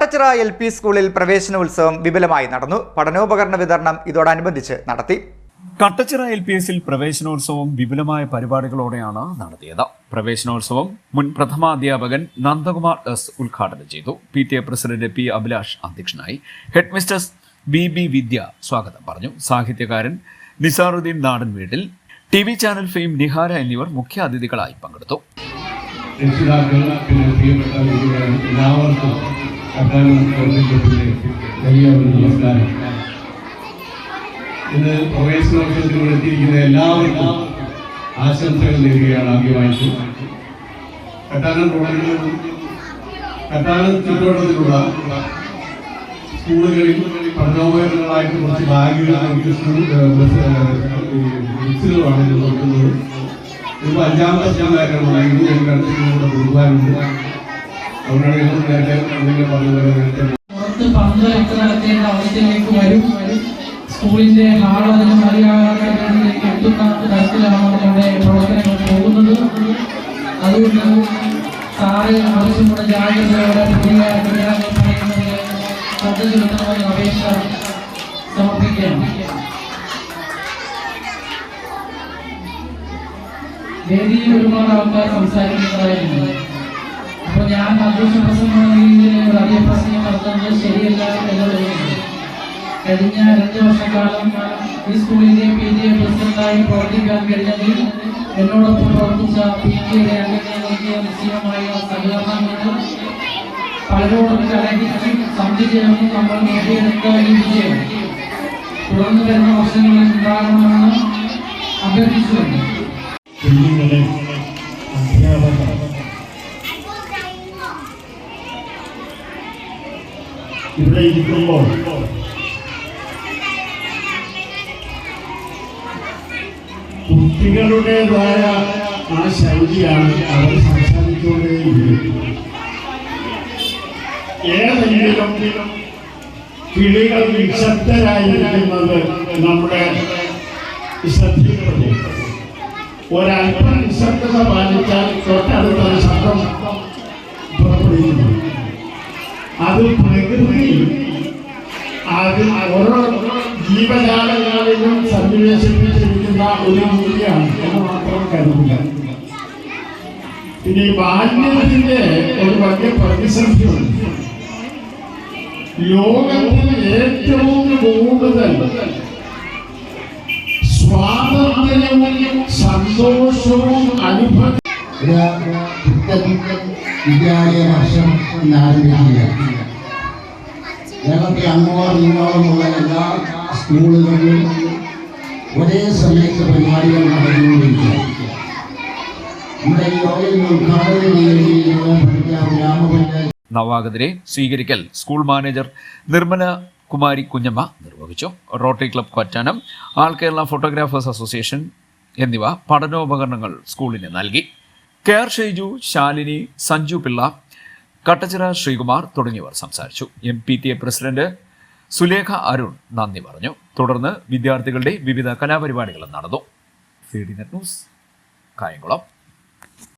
Kattachira L P സ്കൂളിൽ പ്രവേശനോത്സവം വിപുലമായി നടന്നു. പഠനോപകരണ വിതരണം ഇതോടനുബന്ധിച്ച് നടത്തി. കട്ടച്ചിറ എൽ പി എസിൽ പ്രവേശനോത്സവം വിപുലമായ പരിപാടികളോടെയാണ് നടത്തിയത്. പ്രവേശനോത്സവം മുൻ പ്രഥമാധ്യാപകൻ നന്ദകുമാർ എസ് ഉദ്ഘാടനം ചെയ്തു. P T A president P Abhilash അധ്യക്ഷനായി. Head mistress B B Vidya സ്വാഗതം പറഞ്ഞു. സാഹിത്യകാരൻ നിസാറുദ്ദീൻ നാടൻ വീട്ടിൽ. T V channel fame Nihara എന്നിവർ മുഖ്യ അതിഥികളായി പങ്കെടുത്തു എല്ലാവർക്കും പ്രധാനമന്ത്രിയുടെ വലിയ ഒരു നമസ്കാരം ഇന്ന് പ്രവേശനോത്സവത്തിലൂടെ എത്തിയിരിക്കുന്ന എല്ലാവർക്കും ആശംസകൾ നേരുകയാണ് ആദ്യമായിട്ട്. കട്ടാനം റോഡിലും കട്ടാനം ചുറ്റോട്ടത്തിലുള്ള സ്കൂളുകളിൽ പഠനോപകരണങ്ങളായിട്ട് കുറച്ച് ബാഗുകൾ ബുക്സുകളാണ് ഇത് കൊടുക്കുന്നത്. ഇപ്പൊ അഞ്ചാമത്തെ സ്കൂളുകാരാണ് ഇനി ഞങ്ങൾക്ക് അടുത്ത കൂടെ കൊടുക്കാനുണ്ട് പുറത്ത് പന്ത് വെച്ച് നടത്തേണ്ട അവസ്ഥയിലേക്ക് വരും. സ്കൂളിന്റെ ഹാൾ അതിന് മറിയാകാതിലേക്ക് എത്തുന്ന തരത്തിലാണ് നമ്മുടെ പ്രവർത്തനങ്ങൾ പോകുന്നത്. അതുകൊണ്ട് സാറ് ആവശ്യമുള്ള ജാഗ്രതയോടെ പുതിയ വിദ്യാലയം പണിയുന്നതിന് ശ്രദ്ധ ചെലുത്തണമെന്ന് അപേക്ഷ സമർപ്പിക്കുകയാണ്. വേദിയിൽ ഒരുപാട് ആൾക്കാർ സംസാരിക്കുന്നതായിരുന്നു ഞാൻ അധ്യക്ഷ പ്രസംഗം ഒരു അധിക പ്രസംഗം നടത്തുന്നത് ശരിയല്ല എന്ന് തോന്നുന്നു കഴിഞ്ഞ രണ്ട് ഈ സ്കൂളിലെ പി ജി എ പ്രസിഡന്റായി പ്രവർത്തിക്കാൻ കഴിഞ്ഞതിൽ എന്നോടൊപ്പം പ്രവർത്തിച്ച പി ജിയുടെ എയുടെ അംഗങ്ങൾക്ക് നിശ്ചയമായ സഹകരണങ്ങൾ പലരോടും കലഹിച്ചും സന്ധി ചേർന്ന് നമ്മൾ നേടിയെടുത്ത ഈ വിജയം തുടർന്ന് വരുന്ന വർഷങ്ങളിൽ ഉണ്ടാകണമെന്ന് അഭ്യർത്ഥിച്ചുകൊണ്ട് ഇവിടെ ഇരിക്കുമ്പോൾ കുട്ടികളുടേതായ ആ ശൈലിയാണ് അവർ സംസാരിച്ചുകൊണ്ടേയിരിക്കുന്നത് ഏതെങ്കിലും കിളികൾ നിശബ്ദരായിരിക്കുന്നത് നമ്മുടെ ശ്രദ്ധയിൽപ്പെടും ഒരല്പം നിശബ്ദത പാലിച്ചാൽ തൊട്ടടുത്ത ശബ്ദം പുറപ്പെടുന്നു അത് പ്രകൃതി അത് ഓരോ ജീവജാലങ്ങളിലും സന്നിവേശിപ്പിച്ചിരിക്കുന്ന ഒരു രീതിയാണ് എന്ന് മാത്രം കരുതുക. പിന്നെ ഈ ബാല്യത്തിന്റെ ഒരു വലിയ പ്രതിസന്ധിയുണ്ട് ലോകത്തിൽ ഏറ്റവും കൂടുതൽ സ്വാതന്ത്ര്യവും സന്തോഷവും അനുഭവം വിദ്യാലയ വർഷം എന്നാരംഭിക്കുകയാണ് കേരളത്തിൽ അങ്ങോളം ഇങ്ങോളമുള്ള എല്ലാ സ്കൂളുകളിലും ഒരേ സമയത്ത് പരിപാടികൾ നടന്നുകൊണ്ടിരിക്കുകയാണ് നവാഗതരെ സ്വീകരിക്കൽ സ്കൂൾ മാനേജർ നിർമ്മല കുമാരി കുഞ്ഞമ്മ നിർവഹിച്ചു. Rotary club Kottanam all Kerala photographers association എന്നിവ പഠനോപകരണങ്ങൾ സ്കൂളിന് നൽകി. കെ ആർ ഷൈജു ശാലിനി സഞ്ജു പിള്ള കട്ടച്ചിറ ശ്രീകുമാർ തുടങ്ങിയവർ സംസാരിച്ചു. M P T A president Sulekha Arun നന്ദി പറഞ്ഞു. തുടർന്ന് വിദ്യാർത്ഥികളുടെ വിവിധ കലാപരിപാടികളും നടന്നു. Net news Kayamkulam.